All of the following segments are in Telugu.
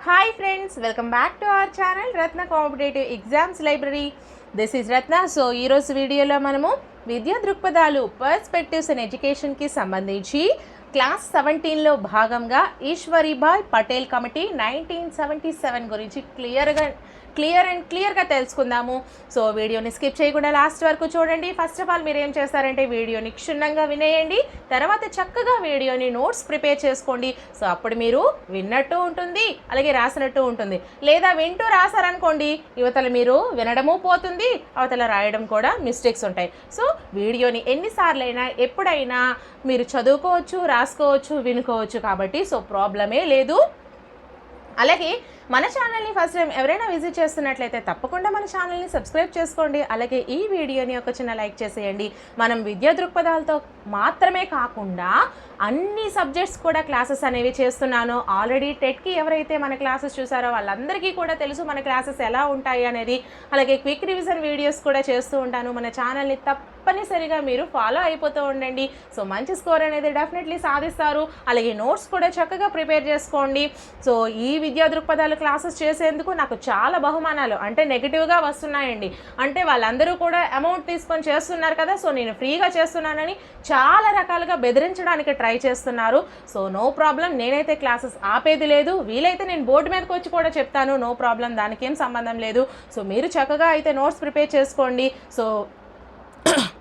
Hi friends welcome back to our channel Ratna competitive exams library this is Ratna so ఈరోజు వీడియోలో మనము విద్యా దృక్పథాలు పర్స్పెక్టివ్స్ అండ్ ఎడ్యుకేషన్కి సంబంధించి క్లాస్ సెవెంటీన్లో భాగంగా Eshwaribhai Patel committee nineteen seventy seven గురించి క్లియర్గా క్లియర్ అండ్ క్లియర్గా తెలుసుకుందాము. సో వీడియోని స్కిప్ చేయకుండా లాస్ట్ వరకు చూడండి. ఫస్ట్ ఆఫ్ ఆల్ మీరు ఏం చేస్తారంటే వీడియోని క్షుణ్ణంగా వినేయండి. తర్వాత చక్కగా వీడియోని నోట్స్ ప్రిపేర్ చేసుకోండి. సో అప్పుడు మీరు విన్నట్టు ఉంటుంది అలాగే రాసినట్టు ఉంటుంది. లేదా వింటూ రాసారనుకోండి యువతల మీరు వినడము పోతుంది అవతల రాయడం కూడా మిస్టేక్స్ ఉంటాయి. సో వీడియోని ఎన్నిసార్లైనా ఎప్పుడైనా మీరు చదువుకోవచ్చు రాసుకోవచ్చు వినుకోవచ్చు కాబట్టి సో ప్రాబ్లమే లేదు. అలాగే మన ఛానల్ని ఫస్ట్ టైం ఎవరైనా విజిట్ చేస్తున్నట్లయితే తప్పకుండా మన ఛానల్ని సబ్స్క్రైబ్ చేసుకోండి. అలాగే ఈ వీడియోని ఒక చిన్న లైక్ చేసేయండి. మనం విద్యా దృక్పథాలతో మాత్రమే కాకుండా అన్ని సబ్జెక్ట్స్ కూడా క్లాసెస్ అనేవి చేస్తున్నాను. ఆల్రెడీ టెట్కి ఎవరైతే మన క్లాసెస్ చూసారో వాళ్ళందరికీ కూడా తెలుసు మన క్లాసెస్ ఎలా ఉంటాయి అనేది. అలాగే క్విక్ రివిజన్ వీడియోస్ కూడా చేస్తూ ఉంటాను. మన ఛానల్ని తప్పనిసరిగా మీరు ఫాలో అయిపోతూ ఉండండి. సో మంచి స్కోర్ అనేది డెఫినెట్లీ సాధిస్తారు. అలాగే నోట్స్ కూడా చక్కగా ప్రిపేర్ చేసుకోండి. సో ఈ విద్యా దృక్పథాలు క్లాసెస్ చేసేందుకు నాకు చాలా బహుమానాలు. అంటే నెగిటివ్గా వస్తున్నాయండి. అంటే వాళ్ళందరూ కూడా అమౌంట్ తీసుకొని చేస్తున్నారు కదా సో నేను ఫ్రీగా చేస్తున్నానని చాలా రకాలుగా బెదిరించడానికి ట్రై చేస్తున్నారు. సో నో ప్రాబ్లం నేనైతే క్లాసెస్ ఆపేది లేదు. వీలైతే నేను బోర్డు మీదకి వచ్చి కూడా చెప్తాను. నో ప్రాబ్లం దానికి ఏం సంబంధం లేదు. సో మీరు చక్కగా అయితే నోట్స్ ప్రిపేర్ చేసుకోండి. సో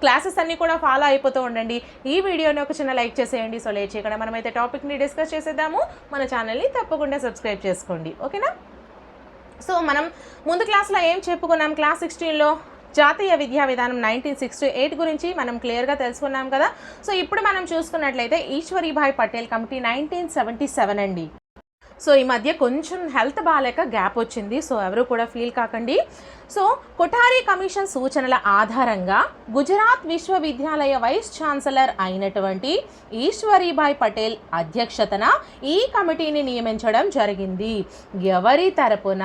క్లాసెస్ అన్నీ కూడా ఫాలో అయిపోతూ ఉండండి. ఈ వీడియోని ఒక చిన్న లైక్ చేసేయండి. సో లేచి ఇక్కడ మనమైతే టాపిక్ని డిస్కస్ చేసేద్దాము. మన ఛానల్ని తప్పకుండా సబ్స్క్రైబ్ చేసుకోండి. ఓకేనా? సో మనం ముందు క్లాస్లో ఏం చెప్పుకున్నాం? క్లాస్ సిక్స్టీన్లో జాతీయ విద్యా విధానం నైన్టీన్ సిక్స్టీ ఎయిట్ గురించి మనం క్లియర్గా తెలుసుకున్నాం కదా. సో ఇప్పుడు మనం చూసుకున్నట్లయితే Ishwaribhai Patel committee nineteen seventy seven అండి. సో ఈ మధ్య కొంచెం హెల్త్ బాగాలేక గ్యాప్ వచ్చింది. సో ఎవరు కూడా ఫీల్ కాకండి. సో కొఠారి కమిషన్ సూచనల ఆధారంగా గుజరాత్ విశ్వవిద్యాలయ వైస్ ఛాన్సలర్ అయినటువంటి ఈశ్వరీభాయ్ పటేల్ అధ్యక్షతన ఈ కమిటీని నియమించడం జరిగింది. ఎవరి తరపున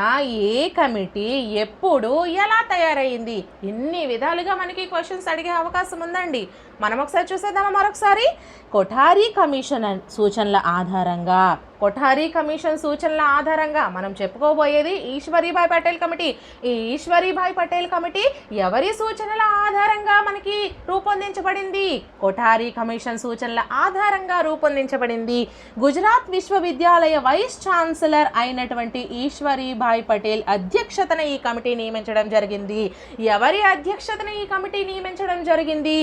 ఏ కమిటీ ఎప్పుడు ఎలా తయారైంది? ఇన్ని విధాలుగా మనకి క్వశ్చన్స్ అడిగే అవకాశం ఉందండి. మనం ఒకసారి చూసేద్దామా మరొకసారి? కొఠారీ కమిషన్ సూచనల ఆధారంగా. కొఠారీ కమిషన్ సూచనల ఆధారంగా మనం చెప్పుకోబోయేది ఈశ్వరీభాయ్ పటేల్ కమిటీ. ఈ ఈశ్వరీభాయ్ పటేల్ కమిటీ ఎవరి సూచనల ఆధారంగా మనకి రూపొందించబడింది? కొఠారీ కమిషన్ సూచనల ఆధారంగా రూపొందించబడింది. గుజరాత్ విశ్వవిద్యాలయ వైస్ ఛాన్సలర్ అయినటువంటి ఈశ్వరీభాయ్ పటేల్ అధ్యక్షతన ఈ కమిటీ నియమించడం జరిగింది. ఎవరి అధ్యక్షతన ఈ కమిటీ నియమించడం జరిగింది?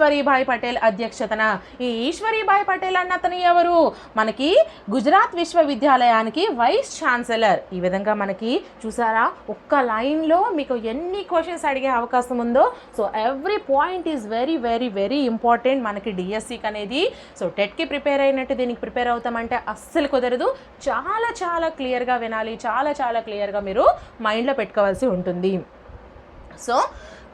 ఈశ్వరీభాయ్ పటేల్ అధ్యక్షతన. ఈ ఈశ్వరీభాయ్ పటేల్ అన్న అతను ఎవరు? మనకి గుజరాత్ విశ్వవిద్యాలయానికి వైస్ ఛాన్సలర్. ఈ విధంగా మనకి చూసారా? ఒక్క లైన్లో మీకు ఎన్ని క్వశ్చన్స్ అడిగే అవకాశం ఉందో. So every point is very very very important మనకి డిఎస్సికి అనేది. సో టెట్కి ప్రిపేర్ అయినట్టు దీనికి ప్రిపేర్ అవుతామంటే అస్సలు కుదరదు. చాలా చాలా క్లియర్గా వినాలి. చాలా చాలా క్లియర్గా మీరు మైండ్లో పెట్టుకోవాల్సి ఉంటుంది. సో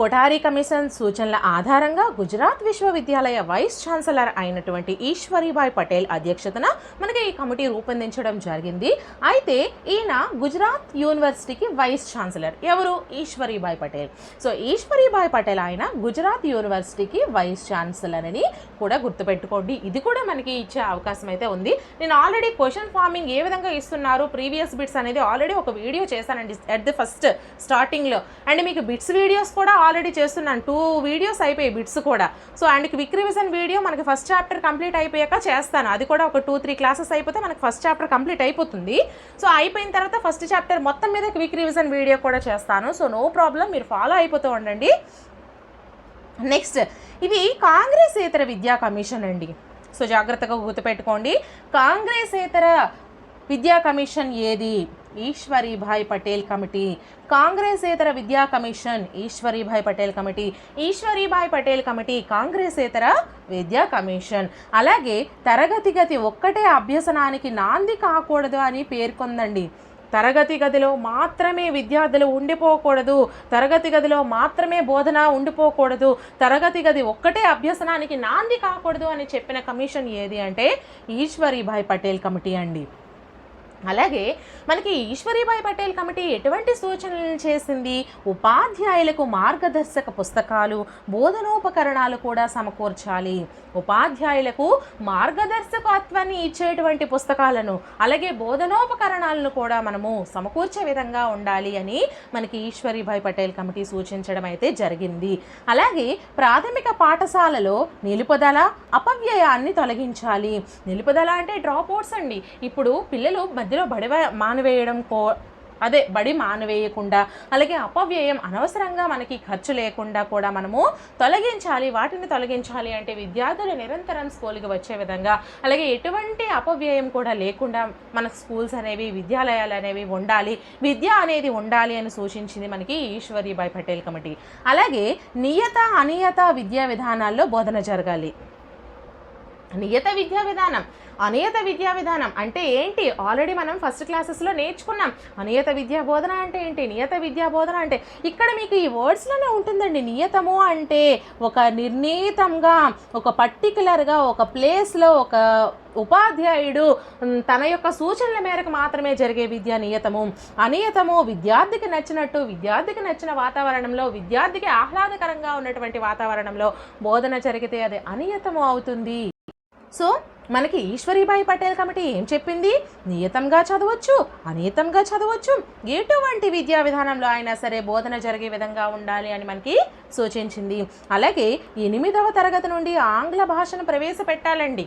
కొఠారీ కమిషన్ సూచనల ఆధారంగా గుజరాత్ విశ్వవిద్యాలయ వైస్ ఛాన్సలర్ అయినటువంటి ఈశ్వరీబాయ్ పటేల్ అధ్యక్షతన మనకి ఈ కమిటీ రూపొందించడం జరిగింది. అయితే ఈయన గుజరాత్ యూనివర్సిటీకి వైస్ ఛాన్సలర్. ఎవరు? ఈశ్వరీబాయ్ పటేల్. సో ఈశ్వరీబాయ్ పటేల్ ఆయన గుజరాత్ యూనివర్సిటీకి వైస్ ఛాన్సలర్ అని కూడా గుర్తుపెట్టుకోండి. ఇది కూడా మనకి ఇచ్చే అవకాశం అయితే ఉంది. నేను ఆల్రెడీ క్వశ్చన్ ఫార్మింగ్ ఏ విధంగా ఇస్తున్నారు? ప్రీవియస్ బిట్స్ అనేది ఆల్రెడీ ఒక వీడియో చేశానండి. అట్ ది ఫస్ట్ స్టార్టింగ్లో అండ్ మీకు బిట్స్ వీడియోస్ కూడా ఆల్రెడీ చేస్తున్నాను. టూ వీడియోస్ అయిపోయాయి బిట్స్ కూడా. So and quick revision video మనకి ఫస్ట్ చాప్టర్ కంప్లీట్ అయిపోయాక చేస్తాను. అది కూడా ఒక టూ త్రీ క్లాసెస్ అయిపోతే మనకి ఫస్ట్ చాప్టర్ కంప్లీట్ అయిపోతుంది. సో అయిపోయిన తర్వాత ఫస్ట్ చాప్టర్ మొత్తం మీద క్విక్ రివిజన్ వీడియో కూడా చేస్తాను. సో నో ప్రాబ్లం మీరు ఫాలో అయిపోతూ ఉండండి. నెక్స్ట్ ఇది కాంగ్రెసేతర విద్యా కమిషన్ అండి. సో జాగ్రత్తగా గుర్తుపెట్టుకోండి. కాంగ్రెసేతర విద్యా కమిషన్ ఏది? ఈశ్వరీభాయ్ పటేల్ కమిటీ కాంగ్రెసేతర విద్యా commission Ishwaribhai Patel committee Ishwaribhai Patel committee కాంగ్రెసేతర విద్యా కమిషన్. అలాగే తరగతి గతి ఒక్కటే అభ్యసనానికి నాంది కాకూడదు అని పేర్కొందండి. తరగతి గదిలో మాత్రమే విద్యార్థులు ఉండిపోకూడదు. తరగతి గదిలో మాత్రమే బోధన ఉండిపోకూడదు. తరగతి గది ఒక్కటే అభ్యసనానికి నాంది కాకూడదు అని చెప్పిన కమిషన్ ఏది అంటే ఈశ్వరీభాయ్ పటేల్ కమిటీ అండి. అలాగే మనకి ఈశ్వరీబాయి పటేల్ కమిటీ ఎటువంటి సూచనలు చేసింది? ఉపాధ్యాయులకు మార్గదర్శక పుస్తకాలు బోధనోపకరణాలు కూడా సమకూర్చాలి. ఉపాధ్యాయులకు మార్గదర్శకత్వాన్ని ఇచ్చేటువంటి పుస్తకాలను అలాగే బోధనోపకరణాలను కూడా మనము సమకూర్చే విధంగా ఉండాలి అని మనకి ఈశ్వరీబాయి పటేల్ కమిటీ సూచించడం అయితే జరిగింది. అలాగే ప్రాథమిక పాఠశాలలో నిలుపుదల అపవ్యయాన్ని తొలగించాలి. నిలుపుదల అంటే డ్రాప్ అవుట్స్ అండి. ఇప్పుడు పిల్లలు మధ్యలో బడి మానవేయడం కో అదే బడి మానవేయకుండా అలాగే అపవ్యయం అనవసరంగా మనకి ఖర్చు లేకుండా కూడా మనము తొలగించాలి వాటిని తొలగించాలి అంటే విద్యార్థులు నిరంతరం స్కూల్కి వచ్చే విధంగా అలాగే ఎటువంటి అపవ్యయం కూడా లేకుండా మన స్కూల్స్ అనేవి విద్యాలయాలు అనేవి ఉండాలి విద్య అనేది ఉండాలి అని సూచించింది మనకి ఈశ్వరీబాయి పటేల్ కమిటీ. అలాగే నియత అనియత విద్యా విధానాల్లో బోధన జరగాలి. నియత విద్యా విధానం. అనియత విద్యా విధానం అంటే ఏంటి? ఆల్రెడీ మనం ఫస్ట్ క్లాసెస్లో నేర్చుకున్నాం. అనియత విద్యా బోధన అంటే ఏంటి? నియత విద్యా బోధన అంటే ఇక్కడ మీకు ఈ వర్డ్స్లోనే ఉంటుందండి. నియతము అంటే ఒక నిర్ణీతంగా ఒక పర్టికులర్గా ఒక ప్లేస్లో ఒక ఉపాధ్యాయుడు తన యొక్క సూచనల మేరకు మాత్రమే జరిగే విద్య నియతము. అనియతము విద్యార్థికి నచ్చినట్టు విద్యార్థికి నచ్చిన వాతావరణంలో విద్యార్థికి ఆహ్లాదకరంగా ఉన్నటువంటి వాతావరణంలో బోధన జరిగితే అది అనియతము అవుతుంది. సో మనకి ఈశ్వరీబాయి పటేల్ కమిటీ ఏం చెప్పింది? నియతంగా చదవచ్చు అనియతంగా చదవచ్చు. ఎటువంటి విద్యా విధానంలో అయినా సరే బోధన జరిగే విధంగా ఉండాలి అని మనకి సూచించింది. అలాగే ఎనిమిదవ తరగతి నుండి ఆంగ్ల భాషను ప్రవేశపెట్టాలండి.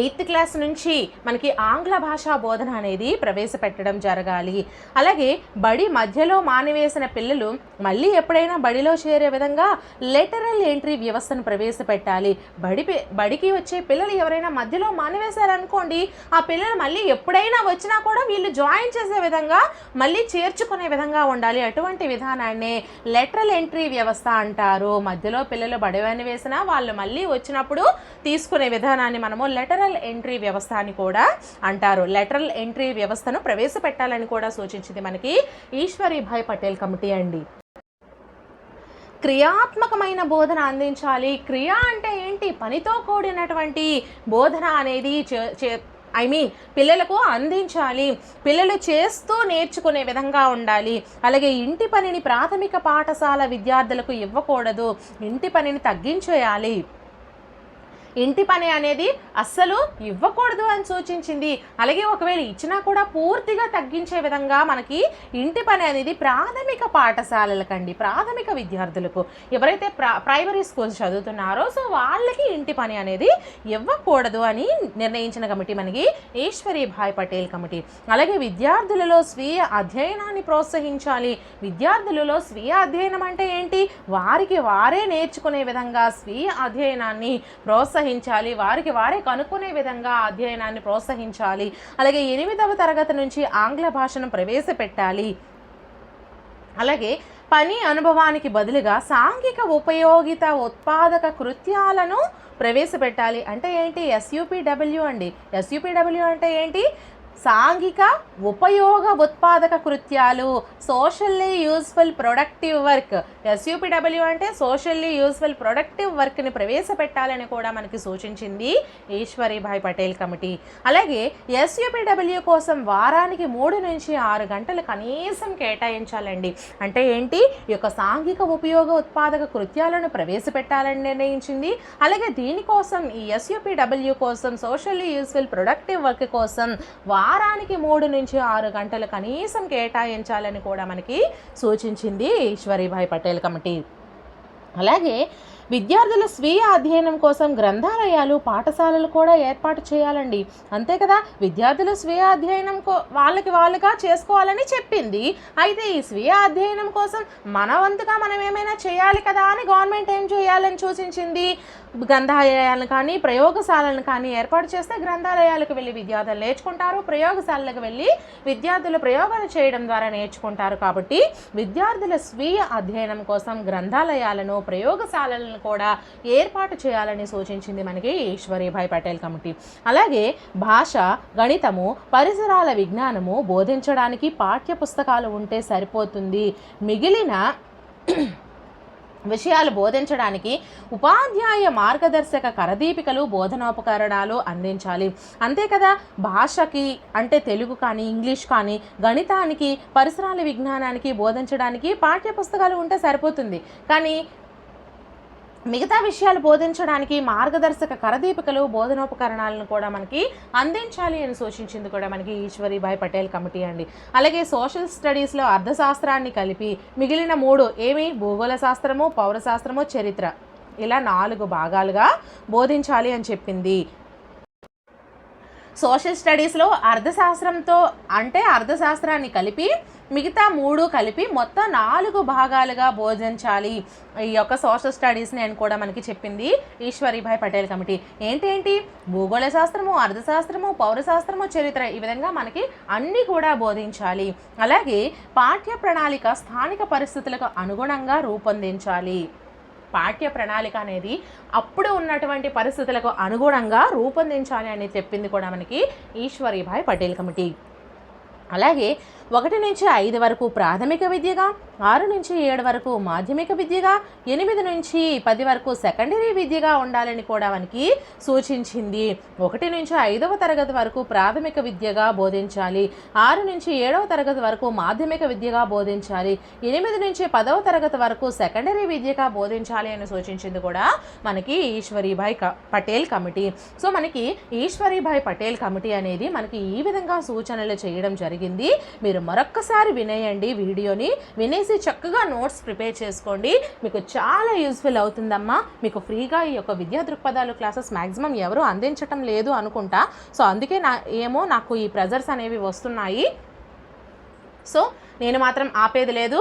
ఎయిత్ క్లాస్ నుంచి మనకి ఆంగ్ల భాషా బోధన అనేది ప్రవేశపెట్టడం జరగాలి. అలాగే బడి మధ్యలో మానివేసిన పిల్లలు మళ్ళీ ఎప్పుడైనా బడిలో చేరే విధంగా లెటరల్ ఎంట్రీ వ్యవస్థను ప్రవేశపెట్టాలి. బడి బడికి వచ్చే పిల్లలు ఎవరైనా మధ్యలో మానివేశారనుకోండి ఆ పిల్లలు మళ్ళీ ఎప్పుడైనా వచ్చినా కూడా వీళ్ళు జాయిన్ చేసే విధంగా మళ్ళీ చేర్చుకునే విధంగా ఉండాలి. అటువంటి విధానాన్ని లెటరల్ ఎంట్రీ వ్యవస్థ అంటారు. మధ్యలో పిల్లలు బడి వేసినా వాళ్ళు మళ్ళీ వచ్చినప్పుడు తీసుకునే విధానాన్ని మనము లెటరల్ ఎంట్రీ వ్యవస్థ అని కూడా అంటారు. లెటరల్ ఎంట్రీ వ్యవస్థను ప్రవేశపెట్టాలని కూడా సూచించింది మనకి ఈశ్వరీభాయ్ పటేల్ కమిటీ అండి. క్రియాత్మకమైన బోధన అందించాలి. క్రియ అంటే ఏంటి? పనితో కూడినటువంటి బోధన అనేది చే- చే- ఐ మీన్ పిల్లలకు అందించాలి. పిల్లలు చేస్తూ నేర్చుకునే విధంగా ఉండాలి. అలాగే ఇంటి పనిని ప్రాథమిక పాఠశాల విద్యార్థులకు ఇవ్వకూడదు. ఇంటి పనిని తగ్గించేయాలి. ఇంటి పని అనేది అస్సలు ఇవ్వకూడదు అని సూచించింది. అలాగే ఒకవేళ ఇచ్చినా కూడా పూర్తిగా తగ్గించే విధంగా మనకి ఇంటి పని అనేది ప్రాథమిక పాఠశాలలకండి ప్రాథమిక విద్యార్థులకు. ఎవరైతే ప్రైమరీ స్కూల్స్ చదువుతున్నారో సో వాళ్ళకి ఇంటి పని అనేది ఇవ్వకూడదు అని నిర్ణయించిన కమిటీ మనకి ఈశ్వరీభాయ్ పటేల్ కమిటీ. అలాగే విద్యార్థులలో స్వీయ అధ్యయనాన్ని ప్రోత్సహించాలి. విద్యార్థులలో స్వీయ అధ్యయనం అంటే ఏంటి? వారికి వారే నేర్చుకునే విధంగా స్వీయ అధ్యయనాన్ని ప్రోత్సహించాలి వారికి వారే కనుక్కునే విధంగా అధ్యయనాన్ని ప్రోత్సహించాలి అలాగే ఎనిమిదవ తరగతి నుంచి ఆంగ్ల భాషను ప్రవేశపెట్టాలి. అలాగే పని అనుభవానికి బదులుగా సాంఘిక ఉపయోగిత ఉత్పాదక కృత్యాలను ప్రవేశపెట్టాలి. అంటే ఏంటి? ఎస్యూపీడబ్ల్యూ అండి. ఎస్యూపీడబ్ల్యూ అంటే ఏంటి? సాంఘిక ఉపయోగ ఉత్పాదక కృత్యాలు socially useful productive work SUPW అంటే సోషల్లీ యూస్ఫుల్ ప్రొడక్టివ్ వర్క్ని ప్రవేశపెట్టాలని కూడా మనకి సూచించింది ఈశ్వరీభాయ్ పటేల్ కమిటీ. అలాగే ఎస్యూపీడబ్ల్యూ కోసం వారానికి మూడు నుంచి ఆరు గంటలు కనీసం కేటాయించాలండి. అంటే ఏంటి? ఈ యొక్క సాంఘిక ఉపయోగ ఉత్పాదక కృత్యాలను ప్రవేశపెట్టాలని నిర్ణయించింది. అలాగే దీనికోసం ఈ ఎస్యూపీడబ్ల్యూ కోసం సోషల్లీ యూస్ఫుల్ ప్రొడక్టివ్ వర్క్ కోసం వారానికి మూడు నుంచి ఆరు గంటలు కనీసం కేటాయించాలని కూడా మనకి సూచించింది ఈశ్వరీభాయ్ పటేల్ కమిటీ. అలాగే విద్యార్థుల స్వీయ అధ్యయనం కోసం గ్రంథాలయాలు పాఠశాలలు కూడా ఏర్పాటు చేయాలండి. అంతే కదా విద్యార్థుల స్వీయ అధ్యయనం కో వాళ్ళకి వాళ్ళుగా చేసుకోవాలని చెప్పింది. అయితే ఈ స్వీయ అధ్యయనం కోసం మన వంతుగా మనం ఏమైనా చేయాలి కదా అని గవర్నమెంట్ ఏం చేయాలని సూచించింది? గ్రంథాలయాలను కానీ ప్రయోగశాలను కానీ ఏర్పాటు చేస్తే గ్రంథాలయాలకు వెళ్ళి విద్యార్థులు నేర్చుకుంటారు. ప్రయోగశాలలకు వెళ్ళి విద్యార్థులు ప్రయోగాలు చేయడం ద్వారా నేర్చుకుంటారు. కాబట్టి విద్యార్థుల స్వీయ అధ్యయనం కోసం గ్రంథాలయాలను ప్రయోగశాలలను కూడా ఏర్పాటు చేయాలని సూచించింది మనకి ఈశ్వరీభాయ్ పటేల్ కమిటీ. అలాగే భాష గణితము పరిసరాల విజ్ఞానము బోధించడానికి పాఠ్య పుస్తకాలు ఉంటే సరిపోతుంది. మిగిలిన విషయాలు బోధించడానికి ఉపాధ్యాయ మార్గదర్శక కరదీపికలు బోధనోపకరణాలు అందించాలి. అంతే కదా భాషకి అంటే తెలుగు కానీ ఇంగ్లీష్ కానీ గణితానికి పరిసరాల విజ్ఞానానికి బోధించడానికి పాఠ్య పుస్తకాలు ఉంటే సరిపోతుంది. కానీ మిగతా విషయాలు బోధించడానికి మార్గదర్శక కరదీపికలు బోధనోపకరణాలను కూడా మనకి అందించాలి అని సూచించింది కూడా మనకి ఈశ్వరీభాయ్ పటేల్ కమిటీ అండి. అలాగే సోషల్ స్టడీస్లో అర్థశాస్త్రాన్ని కలిపి మిగిలిన మూడు ఏమి? భూగోళ శాస్త్రము పౌరశాస్త్రము చరిత్ర. ఇలా నాలుగు భాగాలుగా బోధించాలి అని చెప్పింది సోషల్ స్టడీస్లో అర్థశాస్త్రంతో అంటే అర్థశాస్త్రాన్ని కలిపి మిగతా మూడు కలిపి మొత్తం నాలుగు భాగాలుగా బోధించాలి ఈ యొక్క సోషల్ స్టడీస్ని అని కూడా మనకి చెప్పింది ఈశ్వరీభాయ్ పటేల్ కమిటీ. ఏంటేంటి భూగోళ శాస్త్రము అర్థశాస్త్రము పౌరశాస్త్రము చరిత్ర ఈ విధంగా మనకి అన్నీ కూడా బోధించాలి. అలాగే పాఠ్య ప్రణాళిక స్థానిక పరిస్థితులకు అనుగుణంగా రూపొందించాలి. పాఠ్య ప్రణాళిక అనేది అప్పుడు ఉన్నటువంటి పరిస్థితులకు అనుగుణంగా రూపొందించాలి అని చెప్పింది కూడా మనకి ఈశ్వరీభాయ్ పటేల్ కమిటీ. అలాగే ఒకటి నుంచి ఐదు వరకు ప్రాథమిక విద్యగా ఆరు నుంచి ఏడు వరకు మాధ్యమిక విద్యగా ఎనిమిది నుంచి పది వరకు సెకండరీ విద్యగా ఉండాలని కూడా మనకి సూచించింది. ఒకటి నుంచి ఐదవ తరగతి వరకు ప్రాథమిక విద్యగా బోధించాలి. ఆరు నుంచి ఏడవ తరగతి వరకు మాధ్యమిక విద్యగా బోధించాలి. ఎనిమిది నుంచి పదవ తరగతి వరకు సెకండరీ విద్యగా బోధించాలి అని సూచించింది కూడా మనకి ఈశ్వరీభాయ్ క- పటేల్ కమిటీ. సో మనకి ఈశ్వరీభాయ్ పటేల్ కమిటీ అనేది మనకి ఈ విధంగా సూచనలు చేయడం జరిగింది. మీరు మీరు మరొక్కసారి వినేయండి వీడియోని వినేసి చక్కగా నోట్స్ ప్రిపేర్ చేసుకోండి. మీకు చాలా యూస్ఫుల్ అవుతుందమ్మా. మీకు ఫ్రీగా ఈ యొక్క విద్యా దృక్పథాలు క్లాసెస్ మ్యాక్సిమం ఎవరు అందించటం లేదు అనుకుంటా. సో అందుకే నా ఏమో నాకు ఈ ప్రెజర్స్ అనేవి వస్తున్నాయి. సో నేను మాత్రం ఆపేది లేదు.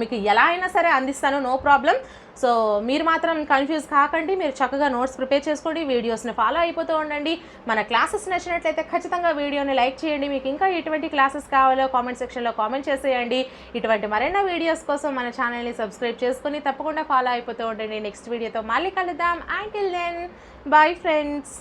మీకు ఎలా అయినా సరే అందిస్తాను నో ప్రాబ్లం. సో మీరు మాత్రం కన్ఫ్యూజ్ కాకండి మీరు చక్కగా నోట్స్ ప్రిపేర్ చేసుకోండి వీడియోస్ని ఫాలో అయిపోతూ ఉండండి. మన క్లాసెస్ నచ్చినట్లయితే ఖచ్చితంగా వీడియోని లైక్ చేయండి. మీకు ఇంకా ఎటువంటి క్లాసెస్ కావాలో కామెంట్ సెక్షన్లో కామెంట్ చేసేయండి. ఇటువంటి మరెన్నో వీడియోస్ కోసం మన ఛానల్ని సబ్స్క్రైబ్ చేసుకొని తప్పకుండా ఫాలో అయిపోతూ ఉండండి. నెక్స్ట్ వీడియోతో మళ్ళీ కలుద్దాం. Until then bye friends